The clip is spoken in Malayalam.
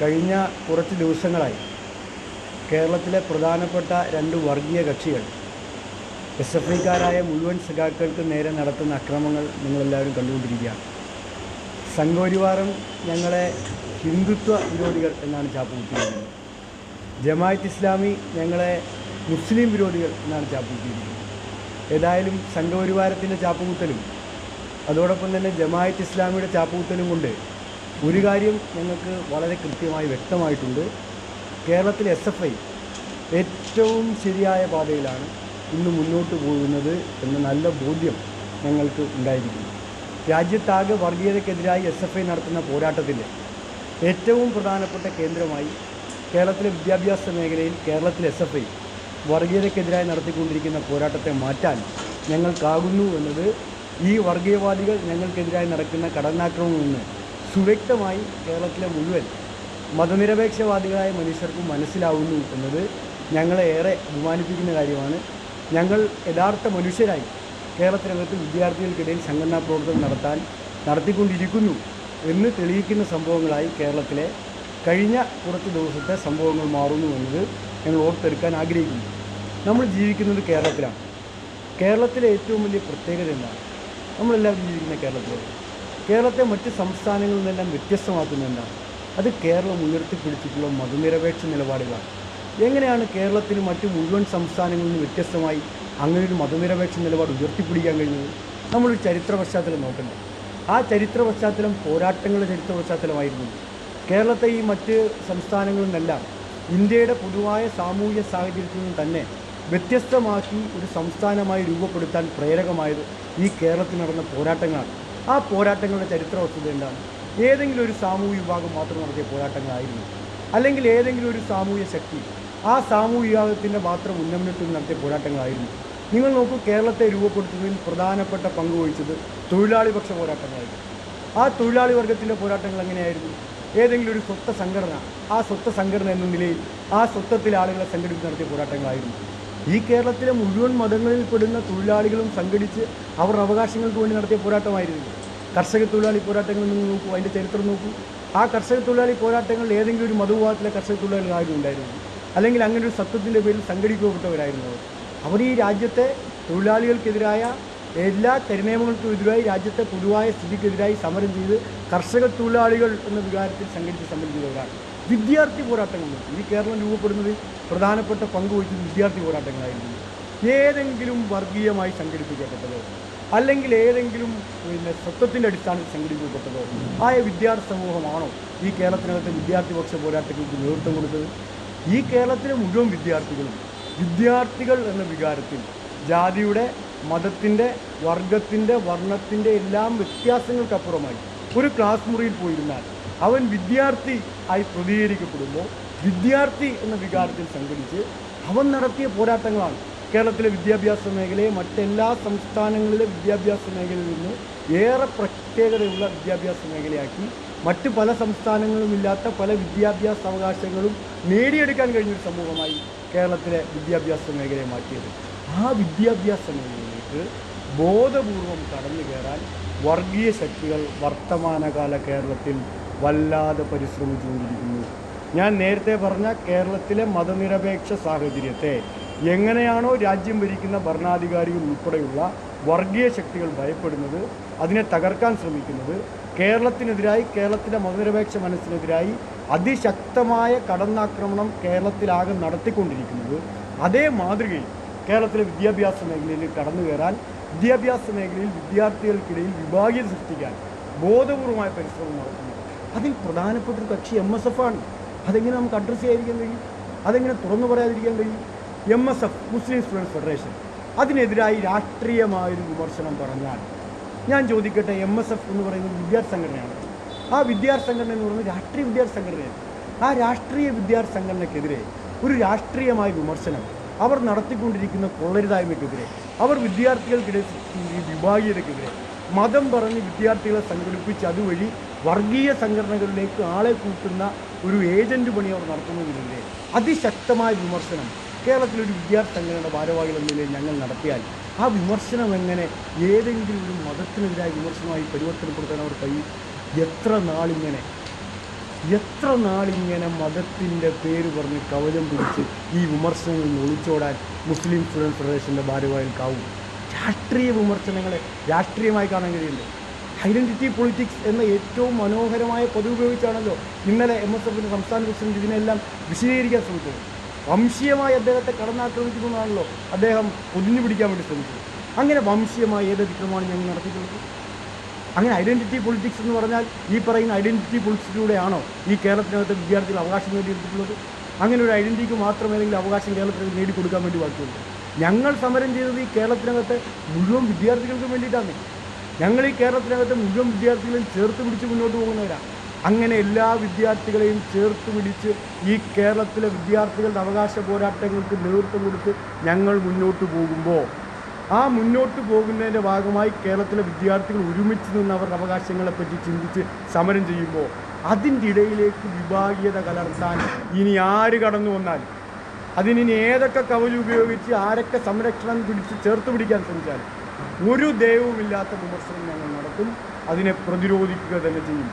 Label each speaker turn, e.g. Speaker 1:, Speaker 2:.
Speaker 1: കഴിഞ്ഞ കുറച്ച് ദിവസങ്ങളായി കേരളത്തിലെ പ്രധാനപ്പെട്ട രണ്ട് വർഗീയ കക്ഷികൾ എസ് എഫ് ഐക്കാരായ മുഴുവൻ സഖാക്കൾക്ക് നേരെ നടത്തുന്ന അക്രമങ്ങൾ നിങ്ങളെല്ലാവരും കണ്ടുകൊണ്ടിരിക്കുകയാണ്. സംഘപരിവാരം ഞങ്ങളെ ഹിന്ദുത്വ വിരോധികൾ എന്നാണ് ചാപ്പ് കുത്തിയിരിക്കുന്നത്. ജമായത്ത് ഇസ്ലാമി ഞങ്ങളെ മുസ്ലിം വിരോധികൾ എന്നാണ് ചാപ്പ് കുത്തിയിരിക്കുന്നത്. ഏതായാലും സംഘപരിവാരത്തിന്റെ ചാപ്പുകുത്തലും അതോടൊപ്പം തന്നെ ജമായത്ത് ഇസ്ലാമിയുടെ ചാപ്പുകുത്തലും കൊണ്ട് ഒരു കാര്യം ഞങ്ങൾക്ക് വളരെ കൃത്യമായി വ്യക്തമായിട്ടുണ്ട്. കേരളത്തിലെ എസ് എഫ് ഐ ഏറ്റവും ശരിയായ പാതയിലാണ് ഇന്ന് മുന്നോട്ട് പോകുന്നത് എന്ന നല്ല ബോധ്യം ഞങ്ങൾക്ക് ഉണ്ടായിരിക്കുന്നു. രാജ്യത്താകെ വർഗീയതയ്ക്കെതിരായി എസ് എഫ് ഐ നടത്തുന്ന പോരാട്ടത്തിന്റെ ഏറ്റവും പ്രധാനപ്പെട്ട കേന്ദ്രമായി കേരളത്തിലെ വിദ്യാഭ്യാസ മേഖലയിൽ കേരളത്തിലെ എസ് എഫ് ഐ വർഗീയതയ്ക്കെതിരായി നടത്തിക്കൊണ്ടിരിക്കുന്ന പോരാട്ടത്തെ മാറ്റാൻ ഞങ്ങൾക്കാകുന്നു എന്നത് ഈ വർഗീയവാദികൾ ഞങ്ങൾക്കെതിരായി നടക്കുന്ന കടന്നാക്രമണം നിന്ന് സുവ്യക്തമായി കേരളത്തിലെ മുഴുവൻ മതനിരപേക്ഷവാദികളായ മനുഷ്യർക്കും മനസ്സിലാവുന്നു എന്നത് ഞങ്ങളെ ഏറെ അഭിമാനിപ്പിക്കുന്ന കാര്യമാണ്. ഞങ്ങൾ യഥാർത്ഥ മനുഷ്യരായി കേരളത്തിനകത്ത് വിദ്യാർത്ഥികൾക്കിടയിൽ സംഘടനാ പ്രവർത്തനം നടത്താൻ നടത്തിക്കൊണ്ടിരിക്കുന്നു എന്ന് തെളിയിക്കുന്ന സംഭവങ്ങളായി കേരളത്തിലെ കഴിഞ്ഞ കുറച്ച് ദിവസത്തെ സംഭവങ്ങൾ മാറുന്നു എന്നത് ഞങ്ങൾ ഓർത്തെടുക്കാൻ ആഗ്രഹിക്കുന്നു. നമ്മൾ ജീവിക്കുന്നത് കേരളത്തിലാണ്. കേരളത്തിലെ ഏറ്റവും വലിയ പ്രത്യേകത എന്താണ്? നമ്മളെല്ലാവരും ജീവിക്കുന്ന കേരളത്തിലാണ്. കേരളത്തെ മറ്റ് സംസ്ഥാനങ്ങളിൽ നിന്നെല്ലാം വ്യത്യസ്തമാക്കുന്ന എന്താണ് അത് കേരളം ഉയർത്തിപ്പിടിച്ചിട്ടുള്ള മതനിരപേക്ഷ നിലപാടുകളാണ്. എങ്ങനെയാണ് കേരളത്തിന് മറ്റ് മുഴുവൻ സംസ്ഥാനങ്ങളിൽ നിന്ന് വ്യത്യസ്തമായി ഒരു മതനിരപേക്ഷ നിലപാട് ഉയർത്തിപ്പിടിക്കാൻ കഴിഞ്ഞത്? നമ്മളൊരു ചരിത്ര പശ്ചാത്തലം നോക്കണ്ടേ? ആ ചരിത്ര പശ്ചാത്തലം പോരാട്ടങ്ങളുടെ ചരിത്ര പശ്ചാത്തലമായിരുന്നു കേരളത്തെ ഈ മറ്റ് സംസ്ഥാനങ്ങളിൽ നിന്നെല്ലാം ഇന്ത്യയുടെ പൊതുവായ സാമൂഹ്യ സാഹചര്യത്തിൽ നിന്ന് തന്നെ വ്യത്യസ്തമാക്കി ഒരു സംസ്ഥാനമായി രൂപപ്പെടുത്താൻ പ്രേരകമായത് ഈ കേരളത്തിൽ നടന്ന പോരാട്ടങ്ങളാണ്. ആ പോരാട്ടങ്ങളുടെ ചരിത്ര വസ്തുത എന്താണ്? ഏതെങ്കിലും ഒരു സാമൂഹ്യ വിഭാഗം മാത്രം നടത്തിയ പോരാട്ടങ്ങളായിരുന്നു. അല്ലെങ്കിൽ ഏതെങ്കിലും ഒരു സാമൂഹ്യ ശക്തി ആ സാമൂഹ്യ വിഭാഗത്തിന്റെ മാത്രം ഉന്നമനത്തിൽ നടത്തിയ പോരാട്ടങ്ങളായിരുന്നു. നിങ്ങൾ നോക്കൂ കേരളത്തെ രൂപപ്പെടുത്തുന്നതിൽ പ്രധാനപ്പെട്ട പങ്ക് വഹിച്ചത് തൊഴിലാളിപക്ഷ പോരാട്ടങ്ങളായിരുന്നു. ആ തൊഴിലാളി വർഗത്തിന്റെ പോരാട്ടങ്ങൾ എങ്ങനെയായിരുന്നു? ഏതെങ്കിലും ഒരു സ്വത്ത സംഘടന ആ സ്വത്ത സംഘടന എന്ന നിലയിൽ ആ സ്വത്തത്തിൽ ആളുകളെ സംഘടിപ്പിച്ച് നടത്തിയ പോരാട്ടങ്ങളായിരുന്നു. ഈ കേരളത്തിലെ മുഴുവൻ മതങ്ങളിൽ പെടുന്ന തൊഴിലാളികളും സംഘടിച്ച് അവർ അവകാശങ്ങൾക്ക് വേണ്ടി നടത്തിയ പോരാട്ടമായിരുന്നു. കർഷക തൊഴിലാളി പോരാട്ടങ്ങളിൽ നിന്ന് നോക്കൂ അതിന്റെ ചരിത്രം നോക്കൂ. ആ കർഷക തൊഴിലാളി പോരാട്ടങ്ങളിൽ ഏതെങ്കിലും ഒരു മതവിഭാഗത്തിലെ കർഷക തൊഴിലാളികൾ ആരും ഉണ്ടായിരുന്നു അല്ലെങ്കിൽ അങ്ങനെ ഒരു സത്വത്തിന്റെ പേരിൽ സംഘടിക്കപ്പെട്ടവരായിരുന്നു അവർ ഈ രാജ്യത്തെ തൊഴിലാളികൾക്കെതിരായ എല്ലാ കരിനിയമങ്ങൾക്കും എതിരായി രാജ്യത്തെ പൊതുവായ സ്ഥിതിക്കെതിരായി സമരം ചെയ്ത് കർഷക തൊഴിലാളികൾ എന്ന വികാരത്തിൽ സംഘടിച്ച് സമരം ചെയ്തവരാണ്. വിദ്യാർത്ഥി പോരാട്ടങ്ങൾ ഈ കേരളം രൂപപ്പെടുന്നത് പ്രധാനപ്പെട്ട പങ്ക് വഹിച്ചത് വിദ്യാർത്ഥി പോരാട്ടങ്ങളായിരുന്നു. ഏതെങ്കിലും വർഗീയമായി സംഘടിപ്പിക്കപ്പെട്ടതോ അല്ലെങ്കിൽ ഏതെങ്കിലും പിന്നെ സ്വത്വത്തിന്റെ അടിസ്ഥാനത്തിൽ സംഘടിപ്പിക്കപ്പെട്ടതോ ആയ വിദ്യാർത്ഥി സമൂഹമാണോ ഈ കേരളത്തിനകത്തെ വിദ്യാർത്ഥി പക്ഷ പോരാട്ടങ്ങൾക്ക് നേതൃത്വം കൊടുത്തത്? ഈ കേരളത്തിലെ മുഴുവൻ വിദ്യാർത്ഥികളും വിദ്യാർത്ഥികൾ എന്ന വികാരത്തിൽ ജാതിയുടെ മതത്തിന്റെ വർഗത്തിന്റെ വർണത്തിന്റെ എല്ലാം വ്യത്യാസങ്ങൾക്കപ്പുറമായി ഒരു ക്ലാസ് മുറിയിൽ പോയിരുന്നാൽ അവൻ വിദ്യാർത്ഥി ആയി പ്രതികരിക്കപ്പെടുമ്പോൾ വിദ്യാർത്ഥി എന്ന വികാരത്തിൽ സംഘടിച്ച് അവൻ നടത്തിയ പോരാട്ടങ്ങളാണ്. കേരളത്തിലെ വിദ്യാഭ്യാസ മേഖലയെ മറ്റെല്ലാ സംസ്ഥാനങ്ങളിലെ വിദ്യാഭ്യാസ മേഖലയിൽ നിന്ന് ഏറെ പ്രത്യേകതയുള്ള വിദ്യാഭ്യാസ മേഖലയാക്കി. മറ്റ് പല സംസ്ഥാനങ്ങളും ഇല്ലാത്ത പല വിദ്യാഭ്യാസ അവകാശങ്ങളും നേടിയെടുക്കാൻ കഴിഞ്ഞൊരു സമൂഹമായി കേരളത്തിലെ വിദ്യാഭ്യാസ മേഖലയെ മാറ്റിയത്. ആ വിദ്യാഭ്യാസ മേഖലയിലേക്ക് ബോധപൂർവം കടന്നു കയറാൻ വർഗീയ ശക്തികൾ വർത്തമാനകാല കേരളത്തിൽ വല്ലാതെ പരിശ്രമിച്ചുകൊണ്ടിരിക്കുന്നു. ഞാൻ നേരത്തെ പറഞ്ഞ കേരളത്തിലെ മതനിരപേക്ഷ സാഹചര്യത്തെ എങ്ങനെയാണോ രാജ്യം ഭരിക്കുന്ന ഭരണാധികാരികൾ ഉൾപ്പെടെയുള്ള വർഗീയ ശക്തികൾ ഭയപ്പെടുന്നത് അതിനെ തകർക്കാൻ ശ്രമിക്കുന്നത് കേരളത്തിനെതിരായി കേരളത്തിലെ മതനിരപേക്ഷ മനസ്സിനെതിരായി അതിശക്തമായ കടന്നാക്രമണം കേരളത്തിലാകെ നടത്തിക്കൊണ്ടിരിക്കുന്നത്. അതേ മാതൃകയിൽ കേരളത്തിലെ വിദ്യാഭ്യാസ മേഖലയിൽ കടന്നു കയറാൻ വിദ്യാഭ്യാസ മേഖലയിൽ വിദ്യാർത്ഥികൾക്കിടയിൽ വിഭാഗീയത സൃഷ്ടിക്കാൻ ബോധപൂർവമായ പരിശ്രമം നടത്തുന്നു. അതിൽ പ്രധാനപ്പെട്ട ഒരു കക്ഷി എം എസ് എഫ് ആണ്. അതെങ്ങനെ നമുക്ക് അഡ്രസ്സ് ചെയ്യാതിരിക്കാൻ കഴിയും? അതെങ്ങനെ തുറന്നു പറയാതിരിക്കാൻ കഴിയും? M S F Muslim students federation അതിനെതിരായി രാഷ്ട്രീയമായൊരു വിമർശനം പറഞ്ഞാൽ ഞാൻ ചോദിക്കട്ടെ എം എസ് എഫ് എന്ന് പറയുന്നത് വിദ്യാർത്ഥി സംഘടനയാണ്. ആ വിദ്യാർത്ഥി സംഘടന എന്ന് പറയുന്നത് രാഷ്ട്രീയ വിദ്യാർത്ഥി സംഘടനയാണ്. ആ രാഷ്ട്രീയ വിദ്യാർത്ഥി സംഘടനയ്ക്കെതിരെ ഒരു രാഷ്ട്രീയമായ വിമർശനം അവർ നടത്തിക്കൊണ്ടിരിക്കുന്ന കൊള്ളരുതായ്മയ്ക്കെതിരെ അവർ വിദ്യാർത്ഥികൾക്കിടയിൽ സൃഷ്ടിക്കുന്ന വിഭാഗീയതയ്ക്കെതിരെ മതം പറഞ്ഞ് വിദ്യാർത്ഥികളെ സംഘടിപ്പിച്ച് അതുവഴി വർഗീയ സംഘടനകളിലേക്ക് ആളെ കൂട്ടുന്ന ഒരു ഏജന്റ് പണി അവർ നടത്തുന്നതിനെതിരെ അതിശക്തമായ വിമർശനം. കേരളത്തിലൊരു വിദ്യാർത്ഥി സംഘടനയുടെ ഭാരവാഹികൾ എന്ന നിലയിൽ ഞങ്ങൾ നടത്തിയാൽ ആ വിമർശനം എങ്ങനെ ഏതെങ്കിലും ഒരു മതത്തിനെതിരായ വിമർശനമായി പരിവർത്തനപ്പെടുത്താൻ അവർ കഴിയും? എത്ര നാളിങ്ങനെ? എത്ര നാളിങ്ങനെ മതത്തിന്റെ പേര് പറഞ്ഞ് കവചം പിടിച്ച് ഈ വിമർശനങ്ങളിൽ നിന്ന് ഒളിച്ചോടാൻ മുസ്ലിം സ്റ്റുഡൻസ് ഫെഡറേഷന്റെ ഭാരവാഹികൾക്കാവും? രാഷ്ട്രീയ വിമർശനങ്ങളെ രാഷ്ട്രീയമായി കാണാൻ കഴിയുന്നുണ്ട് ഐഡന്റിറ്റി പൊളിറ്റിക്സ് എന്ന ഏറ്റവും മനോഹരമായ പതിവ് ഉപയോഗിച്ചാണല്ലോ ഇന്നലെ എം എസ് എഫിന്റെ സംസ്ഥാന പ്രസിഡന്റ് ഇതിനെല്ലാം വിശദീകരിക്കാൻ ശ്രമിച്ചത്. വംശീയമായി അദ്ദേഹത്തെ കടന്നാക്രമിക്കുന്നതാണല്ലോ അദ്ദേഹം പൊതിഞ്ഞു പിടിക്കാൻ വേണ്ടി ശ്രമിച്ചത്. അങ്ങനെ വംശീയമായ ഏത് അതിക്രമമാണ് ഞങ്ങൾ നടത്തിയിട്ടുള്ളത്? അങ്ങനെ ഐഡന്റിറ്റി പൊളിറ്റിക്സ് എന്ന് പറഞ്ഞാൽ ഈ പറയുന്ന ഐഡന്റിറ്റി പൊളിറ്റിക്സിലൂടെയാണോ ഈ കേരളത്തിനകത്ത് വിദ്യാർത്ഥികൾ അവകാശം നേടിയെടുത്തിട്ടുള്ളത്? അങ്ങനെ ഒരു ഐഡന്റിറ്റിക്ക് മാത്രം ഏതെങ്കിലും അവകാശം കേരളത്തിൽ നേടിക്കൊടുക്കാൻ വേണ്ടി ബാക്കിയുണ്ട് ഞങ്ങൾ സമരം ചെയ്തത് ഈ കേരളത്തിനകത്ത് മുഴുവൻ വിദ്യാർത്ഥികൾക്കും വേണ്ടിയിട്ടാണ്. ഞങ്ങൾ ഈ കേരളത്തിനകത്ത് മുഴുവൻ വിദ്യാർത്ഥികളെയും ചേർത്ത് പിടിച്ച് മുന്നോട്ട് പോകുന്നവരാണ് അങ്ങനെ എല്ലാ വിദ്യാർത്ഥികളെയും ചേർത്ത് പിടിച്ച് ഈ കേരളത്തിലെ വിദ്യാർത്ഥികളുടെ അവകാശ പോരാട്ടങ്ങൾക്ക് നേതൃത്വം കൊടുത്ത് ഞങ്ങൾ മുന്നോട്ട് പോകുമ്പോൾ ആ മുന്നോട്ട് പോകുന്നതിന്റെ ഭാഗമായി കേരളത്തിലെ വിദ്യാർത്ഥികൾ ഒരുമിച്ച് നിന്ന് അവരുടെ അവകാശങ്ങളെപ്പറ്റി ചിന്തിച്ച് സമരം ചെയ്യുമ്പോൾ അതിന്റെ ഇടയിലേക്ക് വിഭാഗീയത കലർത്താൻ ഇനി ആര് കടന്നു വന്നാലും അതിനി ഏതൊക്കെ കവലി ഉപയോഗിച്ച് ആരൊക്കെ സംരക്ഷണം പിടിച്ച് ചേർത്ത് പിടിക്കാൻ ശ്രമിച്ചാലും ഒരു ദയവുമില്ലാത്ത വിമർശനം ഞങ്ങൾ നടത്തും. അതിനെ പ്രതിരോധിക്കുക തന്നെ ചെയ്യും.